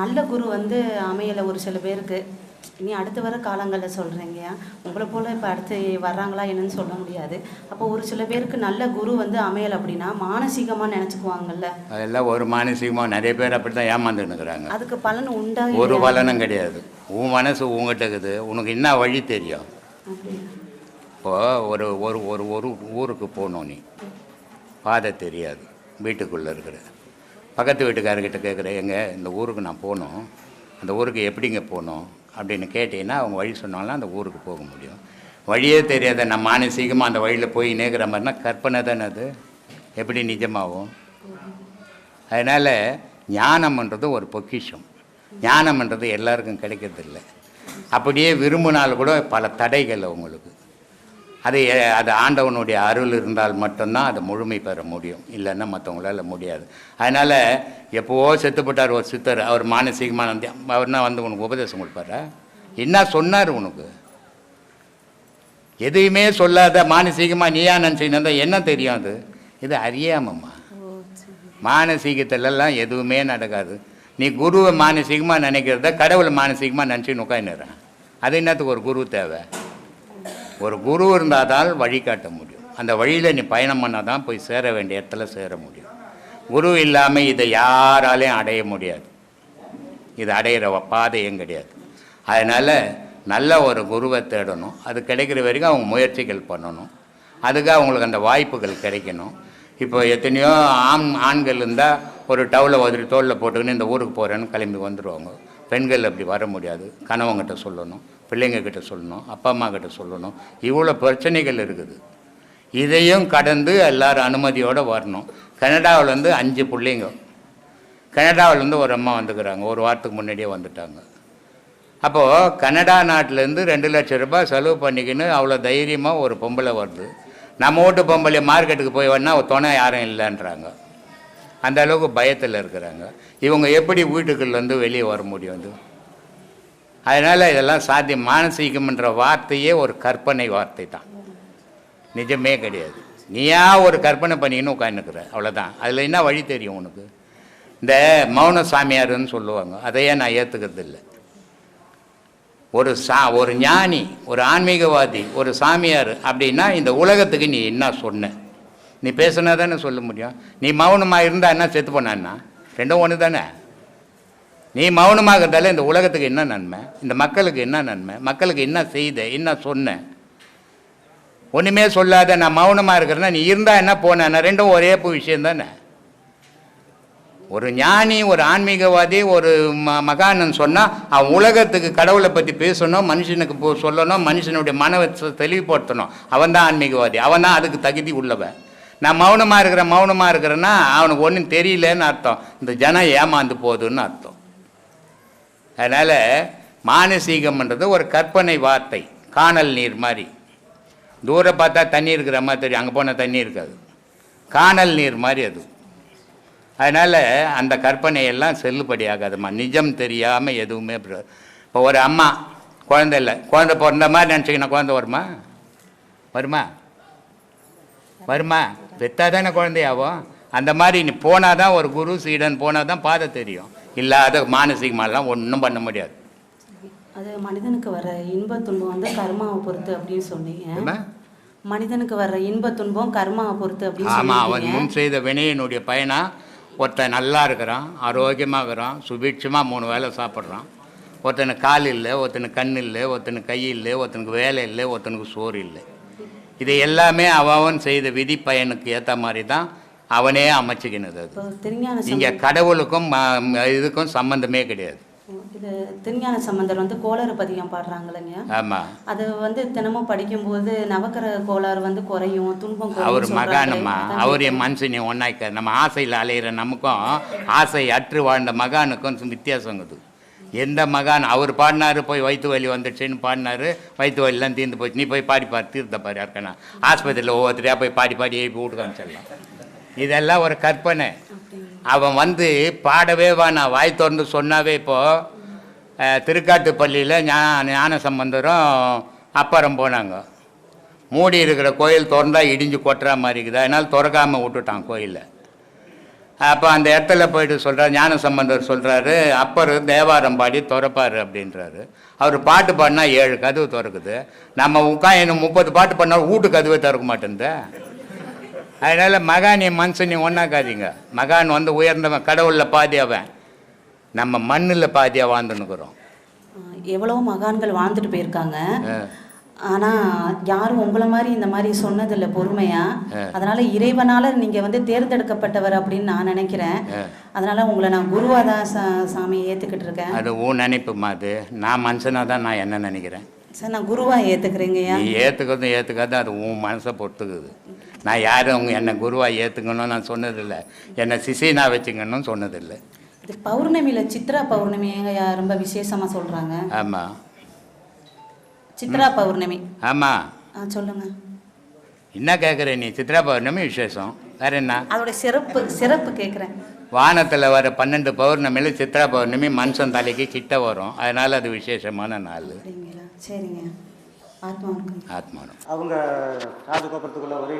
நல்ல குரு வந்து அமையலை ஒரு சில பேருக்கு. இனி அடுத்து வர காலங்களில் சொல்கிறீங்க உங்களை போல் இப்போ அடுத்து வர்றாங்களா என்னன்னு சொல்ல முடியாது. அப்போ ஒரு சில பேருக்கு நல்ல குரு வந்து அமையலை அப்படின்னா மானசீகமாக நினச்சிக்குவாங்கல்ல. அதெல்லாம் ஒரு மானசீகமாக நிறைய பேர் அப்படி தான் ஏமாந்துன்னுக்குறாங்க அதுக்கு பலன் உண்டா ஒரு? பலனும் கிடையாது. உன் மனசு உங்ககிட்ட இருக்குது. உனக்கு என்ன வழி தெரியும்? அப்படியா? இப்போ ஒரு ஒரு ஒரு ஒரு ஊருக்கு போகணும் நீ. பாதை தெரியாது. வீட்டுக்குள்ளே இருக்கிற. பக்கத்து வீட்டுக்காரர்கிட்ட கேட்குற எங்கே இந்த ஊருக்கு நான் போகணும். அந்த ஊருக்கு எப்படிங்க போகணும்? அப்படின்னு கேட்டிங்கன்னா அவங்க வழி சொன்னாலும் அந்த ஊருக்கு போக முடியும். வழியே தெரியாத நான் மானசீகமாக அந்த வழியில் போய் நேர்கிற மாதிரினா கற்பனை தானே அது. எப்படி நிஜமாகும் அதனால் ஞானம்ன்றது ஒரு பொக்கிஷம். ஞானம்ன்றது எல்லாருக்கும் கிடைக்கிறதில்ல. அப்படியே விரும்பினால் கூட பல தடைகள் உங்களுக்கு அது அது ஆண்டவனுடைய அருள் இருந்தால் மட்டும்தான் அதை முழுமை பெற முடியும். இல்லைன்னா மற்றவங்களால முடியாது. அதனால் எப்போவோ செத்துப்பட்டார் ஒரு சித்தர் அவர் மானசீகமான அவர்னா வந்து உனக்கு உபதேசம் கொடுப்பாரா? என்ன சொன்னார் உனக்கு? எதையுமே சொல்லாத மானசீகமாக நீயா நினச்சின்னு என்ன தெரியும் அது? இது அறியாமம்மா. மானசீகத்திலலாம் எதுவுமே நடக்காது. நீ குருவை மானசீகமாக நினைக்கிறத கடவுளை மானசீகமாக நினச்சி உட்காந்துறேன் அது என்னத்துக்கு ஒரு குரு தேவை? ஒரு குரு இருந்தால் தான் வழி காட்ட முடியும். அந்த வழியில் நீ பயணம் பண்ணால் தான் போய் சேர வேண்டிய இடத்துல சேர முடியும். குரு இல்லாமல் இதை யாராலையும் அடைய முடியாது. இது அடையிற வ- பாதையும் கிடையாது. அதனால் நல்ல ஒரு குருவை தேடணும். அது கிடைக்கிற வரைக்கும் அவங்க முயற்சிகள் பண்ணணும். அதுக்காக அவங்களுக்கு அந்த வாய்ப்புகள் கிடைக்கணும். இப்போ எத்தனையோ ஆண் ஆண்கள் இருந்தால் ஒரு டவுலை உதறி தோளில் போட்டுக்கின்னு இந்த ஊருக்கு போகிறேன்னு கிளம்பி வந்துடுவாங்க பெண்கள் அப்படி வர முடியாது. கணவங்கிட்ட சொல்லணும் பிள்ளைங்கக்கிட்ட சொல்லணும் அப்பா அம்மா கிட்ட சொல்லணும். இவ்வளோ பிரச்சனைகள் இருக்குது. இதையும் கடந்து எல்லாரும் அனுமதியோடு வரணும். கனடாவில் வந்து அஞ்சு பிள்ளைங்க. கனடாவிலேருந்து ஒரு அம்மா வந்துக்கிறாங்க. ஒரு வாரத்துக்கு முன்னாடியே வந்துட்டாங்க. அப்போது கனடா நாட்டிலேருந்து ரெண்டு லட்சம் ரூபாய் செலவு பண்ணிக்கின்னு அவ்வளோ தைரியமாக ஒரு பொம்பளை வருது. நம்ம வீட்டு பொம்பளை மார்க்கெட்டுக்கு போய் வேணால் துணை யாரும் இல்லைன்றாங்க. அந்த அளவுக்கு பயத்தில் இருக்கிறாங்க. இவங்க எப்படி வீட்டுக்குள்ளேருந்து வெளியே வர முடியும் அது? அதனால் இதெல்லாம் சாத்தியம். மானசீகம்ன்ற வார்த்தையே ஒரு கற்பனை வார்த்தை தான். நிஜமே கிடையாது. நீயா ஒரு கற்பனை பண்ணிக்கின்னு உட்காந்துக்கிற அவ்வளோதான் அதில் என்ன வழி தெரியும் உனக்கு? இந்த மௌன சாமியாருன்னு சொல்லுவாங்க. அதையே நான் ஏற்றுக்கிறது இல்லை. ஒரு சா ஒரு ஞானி ஒரு ஆன்மீகவாதி ஒரு சாமியார் அப்படின்னா இந்த உலகத்துக்கு நீ என்ன சொன்ன? நீ பேசுனா தானே சொல்ல முடியும். நீ மௌனமாக இருந்தா என்ன செத்து போனான்னா? ரெண்டும் ஒன்று தானே நீ மௌனமாக இருந்தாலே இந்த உலகத்துக்கு என்ன நன்மை? இந்த மக்களுக்கு என்ன நன்மை? மக்களுக்கு என்ன செய்த என்ன சொன்ன? ஒன்றுமே சொல்லாத நான் மௌனமாக இருக்கிறேன்னா நீ இருந்தால் என்ன போனேன்னா ரெண்டும் ஒரே விஷயம் தானே ஒரு ஞானி ஒரு ஆன்மீகவாதி ஒரு ம மகானன் சொன்னால் அவன் உலகத்துக்கு கடவுளை பற்றி பேசணும் மனுஷனுக்கு போ சொல்லணும் மனுஷனுடைய மனவை தெளிவுபடுத்தணும். அவன் தான் ஆன்மீகவாதி. அவன் தான் அதுக்கு தகுதி உள்ளவன். நான் மௌனமாக இருக்கிறேன் மௌனமாக இருக்கிறேன்னா அவனுக்கு ஒன்றும் தெரியலன்னு அர்த்தம். இந்த ஜனம் ஏமாந்து போகுதுன்னு அர்த்தம். அதனால் மானசீகம்ன்றது ஒரு கற்பனை வார்த்தை காணல் நீர் மாதிரி. தூரம் பார்த்தா தண்ணி இருக்கிற மாதிரி தெரியும் அங்கே போனால் தண்ணி இருக்காது. காணல் நீர் மாதிரி அது. அதனால் அந்த கற்பனையெல்லாம் செல்லுபடியாகாதும்மா. நிஜம் தெரியாமல் எதுவுமே இப்போ ஒரு அம்மா குழந்தை இல்லை குழந்தை பிறந்த மாதிரி நினச்சிக்கினா குழந்தை வருமா? வருமா? வருமா? பெத்தா தானே குழந்தையாகும் அந்த மாதிரி நீ போனால் தான் ஒரு குரு சீடன் போனால் தான் பாதை தெரியும். இல்லாத மானசீகமாலாம் ஒன்றும் பண்ண முடியாது. அது மனிதனுக்கு வர இன்ப துன்பம் வந்து கர்மாவை பொறுத்து அப்படின்னு சொன்னீங்க? மனிதனுக்கு வர்ற இன்ப துன்பம் கர்மாவை பொறுத்து அப்படின்னு ஆமாம் அவன் முன் செய்த வினையினுடைய பயனா? ஒருத்தன் நல்லா இருக்கிறான் ஆரோக்கியமாக இருக்கிறான் சுபீட்சமாக மூணு வேளை சாப்பிட்றான். ஒருத்தனுக்கு கால் இல்லை ஒருத்தனுக்கு கண் இல்லை ஒருத்தனுக்கு கை இல்லை ஒருத்தனுக்கு வேலை இல்லை ஒருத்தனுக்கு சோறு இல்லை. இது எல்லாமே அவன் செய்த விதி பயனுக்கு ஏற்ற மாதிரி தான் அவனே அமைச்சிக்கினது அது. இங்கே கடவுளுக்கும் இதுக்கும் சம்பந்தமே கிடையாது. இது திருஞான சம்பந்தர் வந்து கோளறு பதிகம் பாடுறாங்களேங்க ஆமாம் அது வந்து தினமும் படிக்கும்போது நவக்கிரக கோளாறு வந்து குறையும் துன்பம் அவர். மகானம்மா அதான் அவர் என் மனுஷனி ஒன்றாய்க்க நம்ம ஆசையில் அலையிற நமக்கும் ஆசை அற்று வாழ்ந்த மகானுக்கும் வித்தியாசங்குது எந்த மகான் அவர் பாடினாரு போய் வயிற்று வலி வந்துடுச்சுன்னு பாடினாரு வயிற்று வலிலாம் தீர்ந்து போச்சு. நீ போய் பாடி பாரு தீர்த்த பாரு யாருக்கண்ணா ஆஸ்பத்திரியில் ஒவ்வொருத்தரையாக போய் பாடி பாடி எழுப்பி வீட்டு காமிச்சிடலாம். இதெல்லாம் ஒரு கற்பனை. அவன் வந்து பாடவே வேணாம் வாய் திறந்து சொன்னாவே இப்போது திருக்காட்டுப்பள்ளியில் ஞா ஞான சம்பந்தரும் அப்பறம் போனாங்க. மூடி இருக்கிற கோயில் திறந்தால் இடிஞ்சு கொட்டுற மாதிரி இருக்குது. அதனால் திறக்காமல் விட்டுட்டான் கோயிலை. அப்போ அந்த இடத்துல போயிட்டு சொல்கிறார் ஞான சம்பந்தர் சொல்கிறாரு அப்பர் தேவாரம் பாடி திறப்பாரு அப்படின்றாரு. அவர் பாட்டு பாடினா ஏழு கதவு திறக்குது. நம்ம உட்காந்து முப்பது பாட்டு பண்ணால் வீட்டு கதவே திறக்க மாட்டேங்குது அதனால் மகானி மனுஷனி ஒன்றாக்காதீங்க மகான் வந்து உயர்ந்தவன் கடவுளில் பாதி அவன். நம்ம மண்ணில் பாதியாக வாழ்ந்துன்னுக்குறோம். ஆஹ் எவ்வளவோ மகான்கள் வாழ்ந்துட்டு போயிருக்காங்க. ஆனா யாரும் உங்களை மாதிரி இந்த மாதிரி சொன்னதில்ல பொறுமையா? அதனால இறைவனால நீங்க வந்து தேர்ந்தெடுக்கப்பட்டவர் அப்படின்னு நான் நினைக்கிறேன். அதனால உங்களை நான் குருவா தான் சா- சாமி ஏத்துக்கிட்டு இருக்கேன். அது உன் நினைப்புமா அது? நான் மனுஷனாக தான் நான் என்ன நினைக்கிறேன்? சார் நான் குருவா ஏத்துக்கிறேங்கய்யா நீ ஏற்றுக்கிறதும் அது உன் மனசை பொறுத்துக்குது. நான் யாரும் அவங்க என்னை குருவாக ஏற்றுக்கணும்னு நான் சொன்னதில்லை. என்னை சிசினா வச்சுக்கணும்னு சொன்னதில்லை. இது பௌர்ணமியில சித்ரா பௌர்ணமி ஏங்கய்யா ரொம்ப விசேஷமா சொல்றாங்க. ஆமாம் சித்ரா பௌர்ணமி. ஆமாம் ஆ சொல்லுங்க. என்ன கேட்குற நீ? சித்ரா பௌர்ணமி விசேஷம். வேற என்ன? அதோட சிறப்பு சிறப்பு கேட்குறேன் வானத்தில் வர பன்னெண்டு பௌர்ணமியில் சித்ரா பௌர்ணமி மனுஷன் தலைக்கு கிட்ட வரும். அதனால் அது விசேஷமான நாள். சரிங்க. ஆத்மானம் அவங்க காது கோபுரத்துக்குள்ள ஒரே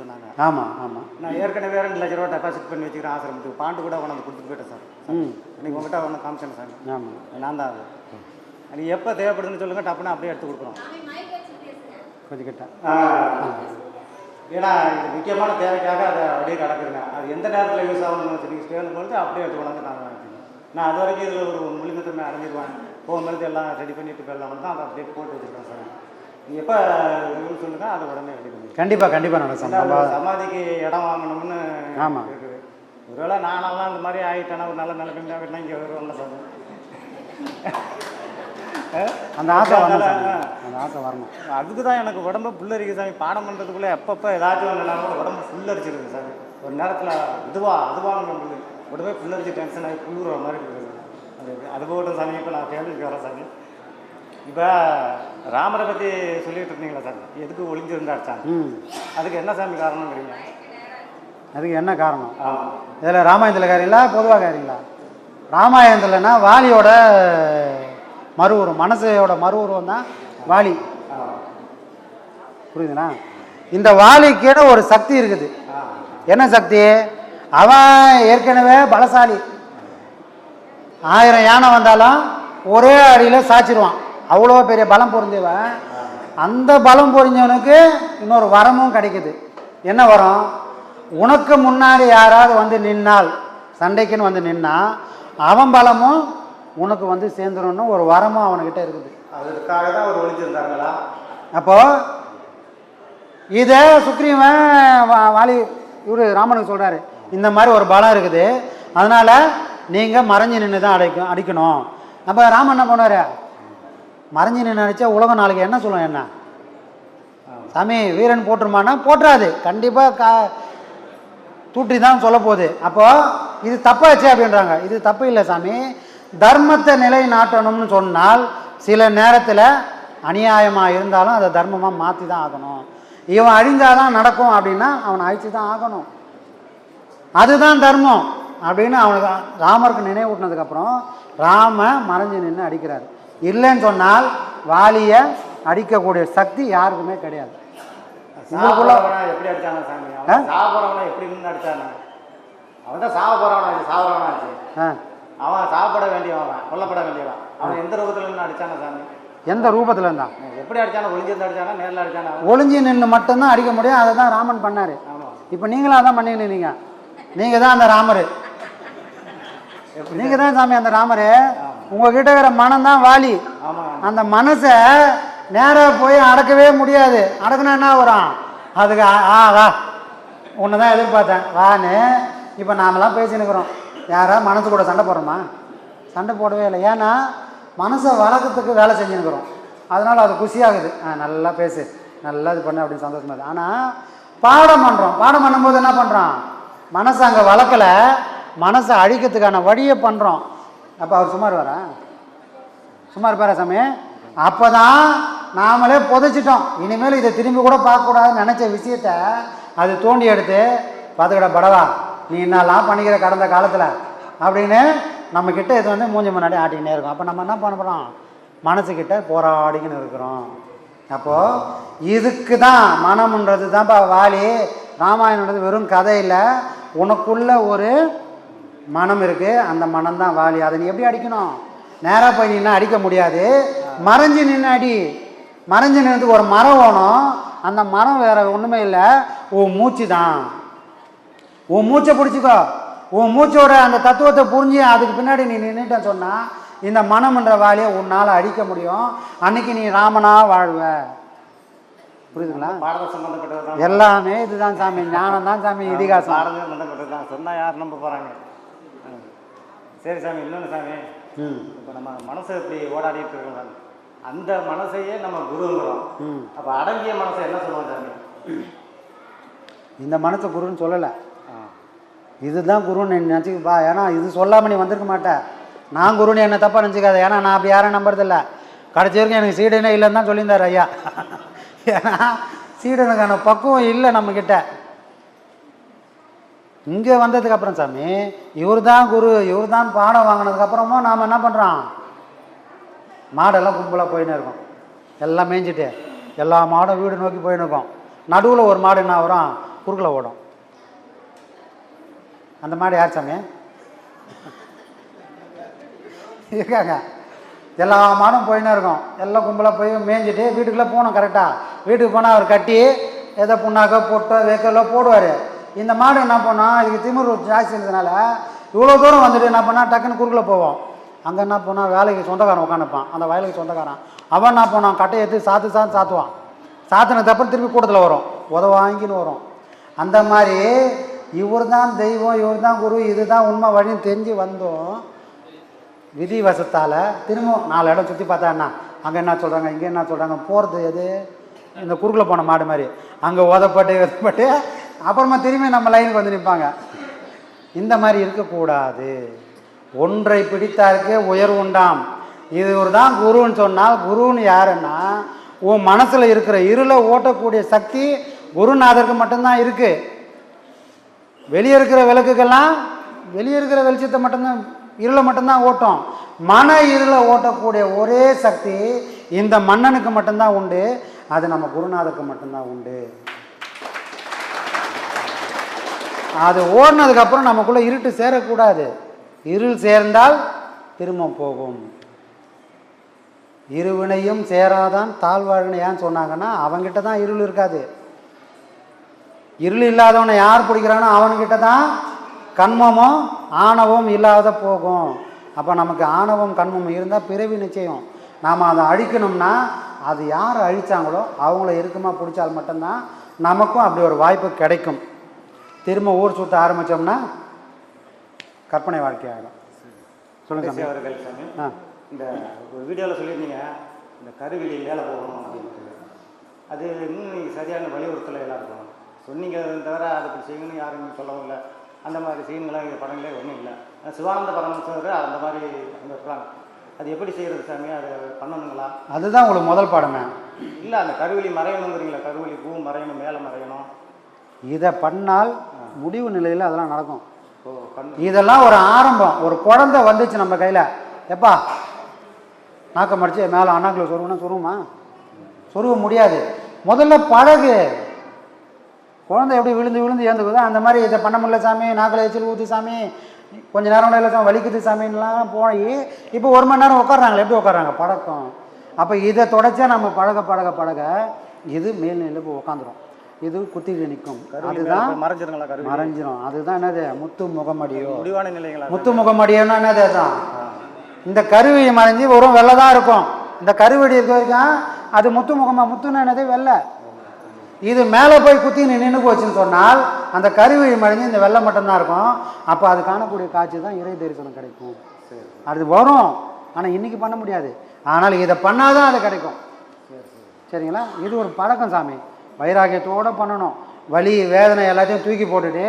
சொன்னாங்க. ஆமாம் ஆமாம் நான் ஏற்கனவே ரெண்டு லட்ச ரூபா டெபாசிட் பண்ணி வச்சுக்கிறேன் ஆசிரமத்துக்கு. பாண்டு கூட கொண்டாந்து கொடுத்துட்டு போயிட்டேன் சார். ம். இன்னைக்கு உங்ககிட்ட ஒன்று காமிச்சேன் சார். ஆமாம் நான் தான் அது. எனக்கு எப்போ தேவைப்படுதுன்னு சொல்லுங்கள் டப்புன்னு அப்படியே எடுத்து கொடுக்குறோம் கொஞ்சம் கிட்ட. ஏன்னா இது முக்கியமான தேவைக்காக அதை அப்படியே கிடக்குதுங்க. அது எந்த நேரத்தில் யூஸ் ஆகணும்னு வச்சு நீங்கள் ஸ்டேலும் பொழுது அப்படியே எடுத்து கொண்டாந்து நான் வச்சுக்கேன் நான் அது வரைக்கும் இதில் ஒரு முழுங்கத்தன்மை அடைஞ்சிருவேன். போகும்போது எல்லாம் ரெடி பண்ணிட்டு போயிடலாம் தான் அதை அப்படியே போட்டு வச்சுருக்கேன் சார். நீங்கள் எப்போ வேணும்னு சொல்லுங்கள் அதை உடனே ரெடி பண்ணி கண்டிப்பாக கண்டிப்பாக நடக்கும் சமாதிக்கு இடம் வாங்கணும்னு ஆமா. இருக்குது. ஒருவேளை நானெல்லாம் இந்த மாதிரி ஆகிட்டேன்னா ஒரு நல்ல நிலைமையில இங்கே வருவாங்க சார். அந்த ஆசை வரணும் சாமி. அந்த ஆசை வரணும். அதுக்கு தான் எனக்கு உடம்பு புல்லரிக்கு சாமி. பாடம் பண்ணுறதுக்குள்ளே எப்பப்போ ஏதாச்சும் ஒன்று கூட உடம்பு புல்லரிச்சிருக்கு சாமி. ஒரு நேரத்தில் இதுவா அதுவாங்க உடம்பே புல்லரிச்சு டென்ஷன் ஆகி புல்லுற மாதிரி இருக்குது அது அது போகட்டும் சாமி. இப்போ நான் கேள்விக்கு வரேன் சாமி. இப்போ ராமரை பற்றி சொல்லிட்டு இருந்தீங்களா சாமி? எதுக்கு ஒளிஞ்சிருந்தா அடிச்சாங்க ம். அதுக்கு என்ன சாமி காரணம்ங்கிறீங்க? அதுக்கு என்ன காரணம்? ஆமாம் இதில் ராமாயணத்தில் காரியங்களா பொதுவாக காரியங்களா ராமாயணத்துலனா வாலியோட மறு உருவம் மனசையோட மறு உருவம் தான் வாலி. புரியுதுண்ணா இந்த வாலிக்குன்னு ஒரு சக்தி இருக்குது. என்ன சக்தி? அவன் ஏற்கனவே பலசாலி. ஆயிரம் யானை வந்தாலும் ஒரே அடியில் சாச்சிடுவான் அவ்வளோ பெரிய பலம் பொருந்தவன் அந்த பலம் பொறிஞ்சவனுக்கு இன்னொரு வரமும் கிடைக்குது. என்ன வரம்? உனக்கு முன்னாடி யாராவது வந்து நின்னால் சண்டைக்குன்னு வந்து நின்னா அவன் பலமும் உனக்கு வந்து சேர்ந்துரும்னு ஒரு வரமும் அவனுக்கிட்ட இருக்குது. அதுக்காக தான் அவர் ஒளிஞ்சிருந்தாங்களா அப்போ இதை சுக்ரீவன் வாலி இவரு ராமனுக்கு சொல்றாரு. இந்த மாதிரி ஒரு பலம் இருக்குது. அதனால நீங்க மறைஞ்சு நின்று தான் அடைக்கும் அடிக்கணும். அப்போ ராமன் என்ன பண்ணுவாரு? மறைஞ்சு நின்று அடிச்சா உலகம் நாளைக்கு என்ன சொல்லும் என்ன? சாமி வீரன் போட்டுருமானா போட்டுறாது கண்டிப்பாக கா தூற்றி தான் சொல்ல போகுது. அப்போ இது தப்பாச்சு அப்படின்றாங்க. இது தப்பு இல்லை சாமி. தர்மத்தை நிலைநாட்டணும்னு சொன்னால் சில நேரத்தில் அநியாயமாக இருந்தாலும் அதை தர்மமாக மாற்றி தான் ஆகணும். இவன் அழிந்தாதான் நடக்கும் அப்படின்னா அவனை அழிச்சு தான் ஆகணும். அதுதான் தர்மம் அப்படின்னு அவனுக்கு ராமருக்கு நினைவூட்டினதுக்கப்புறம் ராம மறைஞ்சு நின்று அடிக்கிறார். இல்லைன்னு சொன்னால் வாலியை அடிக்கக்கூடிய சக்தி யாருக்குமே கிடையாது. எப்படி அவன் சாப்பிட வேண்டியவன் கொல்லப்பட வேண்டியவன். அவன் எந்த ரூபத்தில் நின்று அடிச்சானா சாமி? எந்த ரூபத்தில் இருந்தான் எப்படி அடிச்சானா ஒளிஞ்சிருந்து அடிச்சானா நேரில் அடிச்சானா. அவன்? ஒளிஞ்சு நின்று மட்டும்தான் அடிக்க முடியும். அதை தான் ராமன் பண்ணார். இப்போ நீங்களும் அதான் இருக்கீங்க நீங்கள் தான் அந்த ராமர். நீங்கள் தான் சாமி அந்த ராமர். உங்ககிட்ட இருக்கிற மனம் தான் வாலி அந்த மனசை நேராக போய் அடக்கவே முடியாது. அடக்குனா என்ன வரும்? அதுக்கு ஆ, வா. உன்னை தான் எதிர்பார்த்தேன். வான்னு. இப்போ நாமெல்லாம் பேசினுக்கிறோம். யாராவது மனசு கூட சண்டை போடுறோமா? சண்டை போடவே இல்லை. ஏன்னா மனசை வளர்க்கறதுக்கு வேலை செஞ்சுருக்குறோம் அதனால் அது குஷியாகுது. ஆ நல்லா பேசு. நல்லா இது பண்ணு அப்படின்னு சந்தோஷமாக இருக்குது ஆனால் பாடம் பண்ணுறோம் பாடம் பண்ணும்போது என்ன பண்ணுறோம் மனசை அங்கே வளர்க்கலை. மனசை அழிக்கிறதுக்கான வழியை பண்ணுறோம் அப்போ அவர் சும்மா இருவாரா சும்மா இருப்பாரா சாமி? அப்போ தான் நாமளே புதைச்சிட்டோம். இனிமேல் இதை திரும்பி கூட பார்க்கக்கூடாதுன்னு நினச்ச விஷயத்த அது தோண்டி எடுத்து பார்த்துக்கடா படவா. நீ என்னெல்லாம் பண்ணிக்கிற கடந்த காலத்தில்? அப்படின்னு நம்ம இது வந்து மூஞ்சி முன்னாடி ஆட்டிக்கிட்டே இருக்கும். அப்போ நம்ம என்ன பண்ண மனசுக்கிட்ட போராடிக்கின்னு இருக்கிறோம். அப்போது இதுக்கு தான் மனம்ன்றது தான்ப்பா வாலி. ராமாயணன்றது வெறும் கதையில் உனக்குள்ள ஒரு மனம் இருக்குது அந்த மனம் தான் வாலி. அதை நீ எப்படி அடிக்கணும்? நேராக போய் நின்று அடிக்க முடியாது. மறைஞ்சு நின்று அடி. மறைஞ்சு நின்று ஒரு மரம் வேணும். அந்த மரம் வேறு ஒன்றுமே இல்லை. ஓ மூச்சு தான் உன் மூச்சை பிடிச்சிக்கோ. உன் மூச்சோட அந்த தத்துவத்தை புரிஞ்சு அதுக்கு பின்னாடி நீ நின்றுட்டேன்னு சொன்னால் இந்த மனம்ன்ற வாலியை உன்னால் அடிக்க முடியும். அன்னைக்கு நீ ராமனா வாழ்வ. புரியுதுங்களா? பாரத சம்பந்தப்பட்டது தான். எல்லாமே இதுதான் சாமி ஞானம் தான் சாமி இதிகாசம். பாரத சம்பந்தப்பட்டது தான். சொன்னால் யார் நம்ப போகிறாங்க சரி சாமி இன்னொன்று சாமி. இப்போ நம்ம மனசை இப்படி ஓடாடிட்டு இருக்கோம் அந்த மனசையே நம்ம குருங்கிறோம். அப்போ அடங்கிய மனசை என்ன சொல்லுவோம் சாமி? இந்த மனசை குருன்னு சொல்லலை. இதுதான் குருன்னு நினச்சிக்கப்பா ஏன்னா இது சொல்லாமல் நீ வந்திருக்க மாட்டேன் நான் குருன்னு என்ன தப்பாக நினச்சிக்காத. ஏன்னா நான் அப்படி யாரும் நம்புறதில்ல. கடைசி வரைக்கும் எனக்கு சீடனே இல்லைன்னு தான் சொல்லியிருந்தார் ஐயா. ஏன்னா சீடனுக்கான பக்குவம் இல்லை நம்மக்கிட்ட இங்கே வந்ததுக்கப்புறம் சாமி இவர் தான் குரு இவர் தான் பாடம் வாங்கினதுக்கப்புறமும் நாம் என்ன பண்ணுறோம் மாடெல்லாம் கும்பலாக போயின்னு இருக்கோம். எல்லாம் மேய்ஞ்சிட்டு எல்லா மாடும் வீடு நோக்கி போயின்னு இருக்கோம். நடுவில் ஒரு மாடு என்ன வரும் குறுக்கில் ஓடும். அந்த மாடு யார் சாமி? இருக்காங்க. எல்லா மாடும் போயின்னு இருக்கும். எல்லாம் கும்பலாக போய் மேய்ஞ்சிட்டு வீட்டுக்குள்ளே போகணும் கரெக்டாக வீட்டுக்கு போனால் அவர் கட்டி எதை புண்ணாக்கோ பொட்டோ வேக்கலோ போடுவார். இந்த மாடு என்ன பண்ணோம் இதுக்கு திமிரு ஜாஸ்தி இருந்ததுனால இவ்வளோ தூரம் வந்துட்டு என்ன பண்ணால் டக்குன்னு குறுக்கில் போவோம். அங்கே என்ன போனால் வேலைக்கு சொந்தக்காரன் உட்காந்துப்பான் அந்த வயலுக்கு சொந்தக்காரன். அவன் என்ன போனான் கட்டையை எடுத்து சாத்து சாத்து சாத்துவான். சாத்தினதுக்கப்புறம் திருப்பி கூட்டத்தில் வரும். உதவ வாங்கின்னு வரும். அந்த மாதிரி இவர் தான் தெய்வம் இவர் தான் குரு இதுதான் உண்மை வழின்னு தெரிஞ்சு வந்தோம். விதி வசத்தால் திரும்பவும் நாலு இடம் சுற்றி பார்த்தா என்ன? அங்கே என்ன சொல்கிறாங்க இங்கே என்ன சொல்கிறாங்க போகிறது எது? இந்த குறுக்கில் போன மாடு மாதிரி. அங்கே உதப்பட்டு ஓதப்பட்டு அப்புறமா திரும்பி நம்ம லைனுக்கு வந்து நிற்பாங்க இந்த மாதிரி இருக்கக்கூடாது. ஒன்றை பிடித்தாருக்கே உயர்வு உண்டாம். இவர் தான் குருன்னு சொன்னால் குருன்னு யாருன்னா உன் மனசில் இருக்கிற இருளை ஓட்டக்கூடிய சக்தி குருநாதருக்கு மட்டும்தான் இருக்குது வெளியே இருக்கிற விளக்குக்கெல்லாம் வெளியே இருக்கிற வெளிச்சத்தை மட்டும்தான் இருளை மட்டும்தான் ஓட்டும். மன இருளை ஓட்டக்கூடிய ஒரே சக்தி இந்த மன்னனுக்கு மட்டும்தான் உண்டு அது நம்ம குருநாதருக்கு மட்டும்தான் உண்டு. அது ஓடினதுக்கப்புறம் நமக்குள்ளே இருட்டு சேரக்கூடாது. இருள் சேர்ந்தால் திரும்ப போகும். இருவினையும் சேராதான் தாழ்வாழ்னு ஏன் சொன்னாங்கன்னா அவங்ககிட்ட தான் இருள் இருக்காது. இருள் இல்லாதவனை யார் பிடிக்கிறானோ அவன்கிட்ட தான் கண்மமும் ஆணவம் இல்லாத போகும். அப்போ நமக்கு ஆணவம் கண்மம் இருந்தால் பிறவி நிச்சயம். நாம் அதை அழிக்கணும்னா அது யார் அழிச்சாங்களோ அவங்கள இறுக்கமாக பிடிச்சால் மட்டும்தான் நமக்கும் அப்படி ஒரு வாய்ப்பு கிடைக்கும். திரும்ப ஊர் சுற்ற ஆரம்பித்தோம்னா கற்பனை வாழ்க்கையாகிடும் சொல்லுங்க கடைசி சாமி. அவர்கள் சாமி. ஆ. இந்த ஒரு வீடியோவில் சொல்லியிருந்தீங்க இந்த கருவிலி வேலை போகணும் அப்படின்ட்டு அது இன்னும் நீங்கள் சரியான வலியுறுத்தலை எல்லாம் இருக்கும் சொன்னீங்க தவிர அதை இப்படி செய்யணும்னு யாரும் சொல்லவும் இல்லை. அந்த மாதிரி சீன்களாம் இங்கே படங்களே ஒன்றும் இல்லை. சிவானந்த பரமேஸ்வரர் அந்த மாதிரி அங்கே இருக்காங்க. அது எப்படி செய்கிறது சாமி? அது பண்ணணுங்களா? அதுதான் உங்களுக்கு முதல் பாடமே. இல்லை அந்த கருவிலி மறையணுங்கிறீங்களா கருவிலி பூ மறையணும் மேலே மறையணும். இதை பண்ணால் முடிவு நிலையில் அதெல்லாம் நடக்கும். இதெல்லாம் ஒரு ஆரம்பம். ஒரு குழந்தை வந்துச்சு நம்ம கையில். எப்பா? நாக்கம் அடிச்சு மேலே அண்ணாக்கில் சொருவுனா சொருவுமா? சொருவ முடியாது. முதல்ல பழகு குழந்தை எப்படி விழுந்து விழுந்து ஏந்துக்குதோ அந்த மாதிரி இதை பண்ண முடியல சாமி நாக்கில் எச்சில் ஊற்றி சாமி கொஞ்ச நேரம் இல்லை சாமி வலிக்குது சாமின்லாம் போய் இப்போ ஒரு மணி நேரம் உட்காடுறாங்களே எப்படி உட்காடுறாங்க பழக்கம். அப்போ இதை தொடச்சா நம்ம பழக பழக பழக இது மேல்நிலையில் போய் உட்காந்துரும் இது குத்திட்டு நிற்கும். அதுதான் மறைஞ்சிருங்களா மறைஞ்சிரும். அதுதான் என்னது? முத்து முகமடியோ. முடிவான நிலைங்களா முத்து முகமடியோன்னா என்னது அதுதான் இந்த கருவி மறைஞ்சு வெறும் வெள்ளை தான் இருக்கும். இந்த கருவடி இருக்க வரைக்கும் அது முத்து முகமா முத்துன்னு என்னது? வெள்ளை. இது மேலே போய் குத்தி நின்று போச்சுன்னு சொன்னால் அந்த கருவிழி மறைஞ்சு இந்த வெள்ளை மட்டும்தான் இருக்கும். அப்போ அது காணக்கூடிய காட்சி தான் இறை தரிசனம் கிடைக்கும். அது வரும். ஆனால் இன்னைக்கு பண்ண முடியாது. ஆனால் இதை பண்ணாதான் அது கிடைக்கும். சரிங்களா? இது ஒரு பழக்கம் சாமி. வைராகியத்தோடு பண்ணணும். வலி வேதனை எல்லாத்தையும் தூக்கி போட்டுட்டு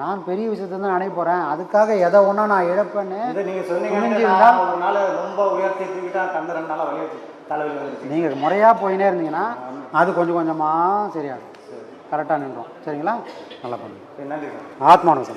நான் பெரிய விஷயத்தை தான் அடைய போகிறேன் அதுக்காக எதை ஒன்றா நான் இழப்பேன்னு நீங்கள் சொன்னீங்க ரொம்ப உயர்த்தி தூக்கிட்டா கந்த ரெண்டு நாளாக வலி வச்சு தலைவலி நீங்கள் முறையாக போயினே இருந்தீங்கன்னா அது கொஞ்சம் கொஞ்சமாக சரியாகும். கரெக்டாக நின்றோம் சரிங்களா? நல்லா பண்ணுங்க. நன்றி சார். ஆத்மானம்